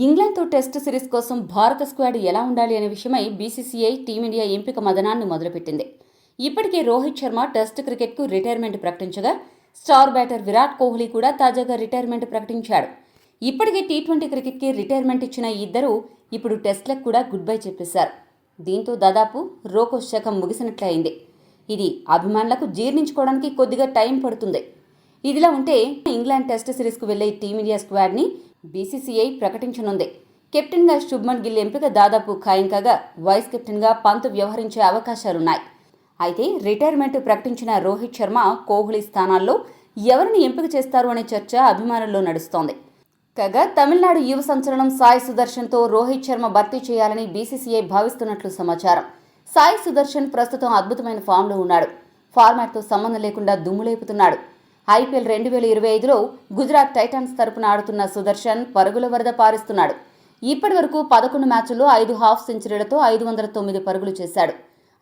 ఇంగ్లాండ్తో test series కోసం భారత squad ఎలా ఉండాలి అనే విషయమై బీసీసీఐ టీమిండియా ఎంపిక మదనాన్ని మొదలుపెట్టింది. ఇప్పటికే రోహిత్ శర్మ టెస్ట్ క్రికెట్కు రిటైర్మెంట్ ప్రకటించగా స్టార్ బ్యాటర్ విరాట్ కోహ్లీ కూడా తాజాగా రిటైర్మెంట్ ప్రకటించాడు. ఇప్పటికే టీ ట్వంటీ క్రికెట్కి రిటైర్మెంట్ ఇచ్చిన ఇద్దరు ఇప్పుడు టెస్ట్లకు కూడా గుడ్ బై చెప్పేశారు. దీంతో దాదాపు రోకో శకం ముగిసినట్లయింది. ఇది అభిమానులకు జీర్ణించుకోవడానికి కొద్దిగా టైం పడుతుంది. ఇదిలా ఉంటే ఇంగ్లాండ్ టెస్ట్ సిరీస్కు వెళ్ళే టీమిండియా స్క్వాడ్ని బీసీసీఐ ప్రకటించనుంది. కెప్టెన్గా శుభ్మన్ గిల్ ఎంపిక దాదాపు ఖాయం కాగా వైస్ కెప్టెన్గా పంత్ వ్యవహరించే అవకాశాలున్నాయి. అయితే రిటైర్మెంట్ ప్రకటించిన రోహిత్ శర్మ కోహ్లీ స్థానాల్లో ఎవరిని ఎంపిక చేస్తారు అనే చర్చ అభిమానుల్లో నడుస్తోంది. కాగా తమిళనాడు యువ సంచలనం సాయి సుదర్శన్తో రోహిత్ శర్మ భర్తీ చేయాలని బీసీసీఐ భావిస్తున్నట్లు సమాచారం. సాయి సుదర్శన్ ప్రస్తుతం అద్భుతమైన ఫామ్లో ఉన్నాడు. ఫార్మాట్తో సంబంధం లేకుండా దుమ్ములేపుతున్నాడు. ఐపీఎల్ రెండు వేల ఇరవై ఐదులో గుజరాత్ టైటాన్స్ తరపున ఆడుతున్న సుదర్శన్ పరుగుల వరద పారిస్తున్నాడు. ఇప్పటి వరకు పదకొండు మ్యాచ్ల్లో ఐదు హాఫ్ సెంచరీలతో ఐదు వందల తొమ్మిది పరుగులు చేశాడు.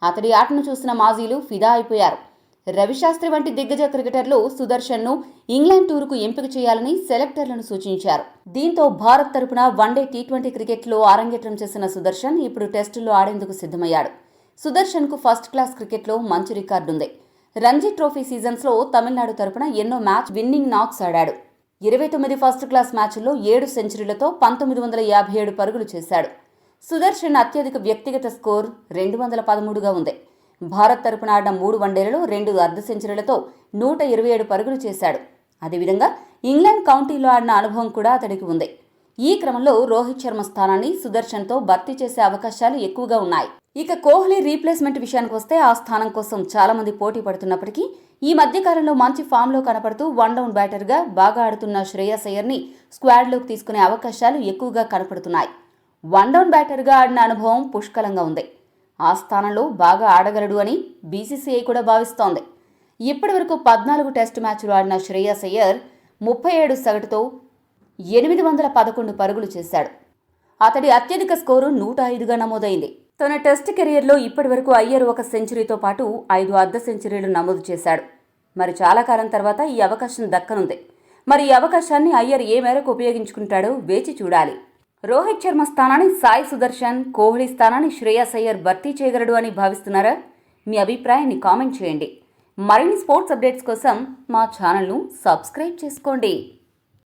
అతడి ఆటను చూసిన మాజీలు ఫిదా అయిపోయారు. రవిశాస్త్రి వంటి దిగ్గజ క్రికెటర్లు సుదర్శన్ను ఇంగ్లాండ్ టూర్కు ఎంపిక చేయాలని సెలెక్టర్లను సూచించారు. దీంతో భారత్ తరపున వన్డే టీ ట్వంటీ క్రికెట్లో అరంగేట్రం చేసిన సుదర్శన్ ఇప్పుడు టెస్టుల్లో ఆడేందుకు సిద్ధమయ్యాడు. సుదర్శన్కు ఫస్ట్ క్లాస్ క్రికెట్లో మంచి రికార్డుంది. రంజీ ట్రోఫీ సీజన్స్లో తమిళనాడు తరపున ఎన్నో మ్యాచ్ విన్నింగ్ నాక్స్ ఆడాడు. ఇరవై తొమ్మిది ఫస్ట్ క్లాస్ మ్యాచ్ల్లో ఏడు సెంచరీలతో పంతొమ్మిది వందల యాభై ఏడు పరుగులు చేశాడు. సుదర్శన్ అత్యధిక వ్యక్తిగత స్కోర్ రెండు వందల పదమూడుగా ఉంది. భారత్ తరపున ఆడిన మూడు వన్డేలలో రెండు అర్ధ సెంచరీలతో నూట ఇరవై ఏడు పరుగులు చేశాడు. అదేవిధంగా ఇంగ్లాండ్ కౌంటీలో ఆడిన అనుభవం కూడా అతడికి ఉంది. ఈ క్రమంలో రోహిత్ శర్మ స్థానాన్ని సుదర్శన్తో భర్తీ చేసే అవకాశాలు ఎక్కువగా ఉన్నాయి. ఇక కోహ్లీ రీప్లేస్మెంట్ విషయానికి వస్తే ఆ స్థానం కోసం చాలా మంది పోటీ పడుతున్నప్పటికీ ఈ మధ్యకాలంలో మంచి ఫామ్లో కనపడుతూ వన్ డౌన్ బ్యాటర్గా బాగా ఆడుతున్న శ్రేయస్ అయ్యర్ని స్క్వాడ్లోకి తీసుకునే అవకాశాలు ఎక్కువగా కనపడుతున్నాయి. వన్ డౌన్ బ్యాటర్గా ఆడిన అనుభవం పుష్కలంగా ఉంది. ఆ స్థానంలో బాగా ఆడగలడు అని బీసీసీఐ కూడా భావిస్తోంది. ఇప్పటివరకు పద్నాలుగు టెస్ట్ మ్యాచ్లు ఆడిన శ్రేయస్ అయ్యర్ ముప్పై ఏడు సగటుతో ఎనిమిది వందల పదకొండు పరుగులు చేశాడు. అతడి అత్యధిక స్కోరు నూట ఐదుగా నమోదైంది. తన టెస్ట్ కెరియర్లో ఇప్పటివరకు అయ్యర్ ఒక సెంచరీతో పాటు ఐదు అర్ధ సెంచరీలు నమోదు చేశాడు. మరి చాలా కాలం తర్వాత ఈ అవకాశం దక్కనుంది. మరి ఈ అవకాశాన్ని అయ్యర్ ఏ మేరకు ఉపయోగించుకుంటాడో వేచి చూడాలి. రోహిత్ శర్మ స్థానాన్ని సాయి సుదర్శన్ కోహ్లీ స్థానాన్ని శ్రేయస్ అయ్యర్ భర్తీ చేయగలడు అని భావిస్తున్నారా? మీ అభిప్రాయాన్ని కామెంట్ చేయండి. మరిన్ని స్పోర్ట్స్ అప్డేట్స్ కోసం మా ఛానల్ను సబ్స్క్రైబ్ చేసుకోండి.